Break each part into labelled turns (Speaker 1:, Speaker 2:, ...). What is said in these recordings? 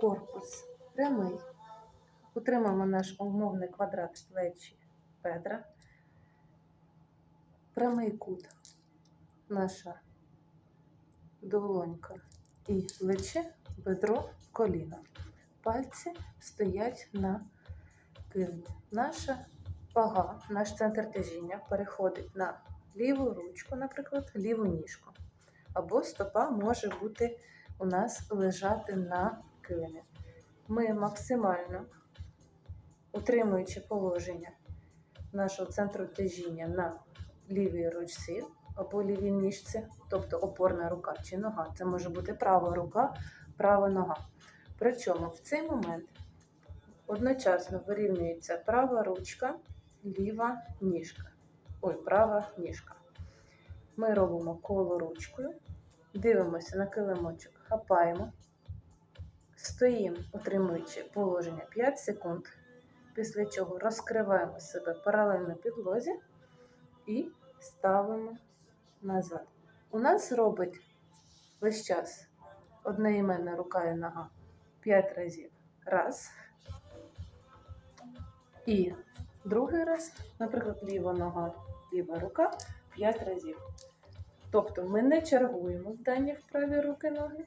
Speaker 1: корпус прямий. Утримуємо наш умовний квадрат плечі бедра. Прямий кут наша долонька і плече, бедро, коліно. Пальці стоять на килимі. Наша вага, наш центр тяжіння переходить на ліву ручку, наприклад, ліву ніжку. Або стопа може бути у нас лежати на килимі. Ми максимально, утримуючи положення нашого центру тяжіння на лівій ручці або лівій ніжці, тобто опорна рука чи нога. Це може бути права рука, права нога. Причому в цей момент одночасно вирівнюється права ручка, ліва ніжка. Ой, права ніжка. Ми робимо коло ручкою, дивимося на килимочок, хапаємо, стоїмо, утримуючи положення 5 секунд, після чого розкриваємо себе паралельно підлозі і ставимо назад. У нас робить весь час одноіменна рука і нога 5 разів. Раз. І другий раз, наприклад, ліва нога, ліва рука 5 разів. Тобто ми не чергуємо в дані вправі руки ноги.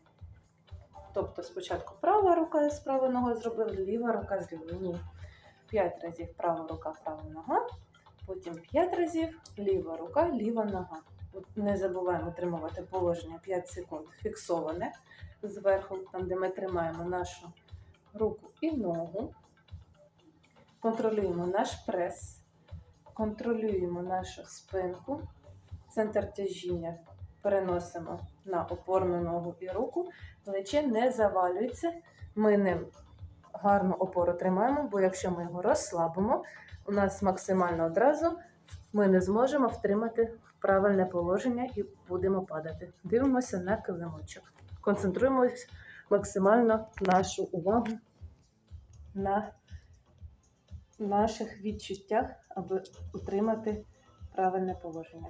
Speaker 1: Тобто спочатку права рука з правою ногою зробили, ліва рука з лівою. Ні. 5 разів права рука, права нога, потім 5 разів ліва рука, ліва нога. Не забуваємо тримувати положення 5 секунд фіксоване зверху, там, де ми тримаємо нашу руку і ногу. Контролюємо наш прес, контролюємо нашу спинку, центр тяжіння переносимо на опорну ногу і руку, плече не завалюється. Ми ним гарну опору тримаємо, бо якщо ми його розслабимо, у нас максимально одразу ми не зможемо втримати правильне положення і будемо падати. Дивимося на килимочок. Концентруємося максимально нашу увагу на наших відчуттях, аби утримати правильне положення.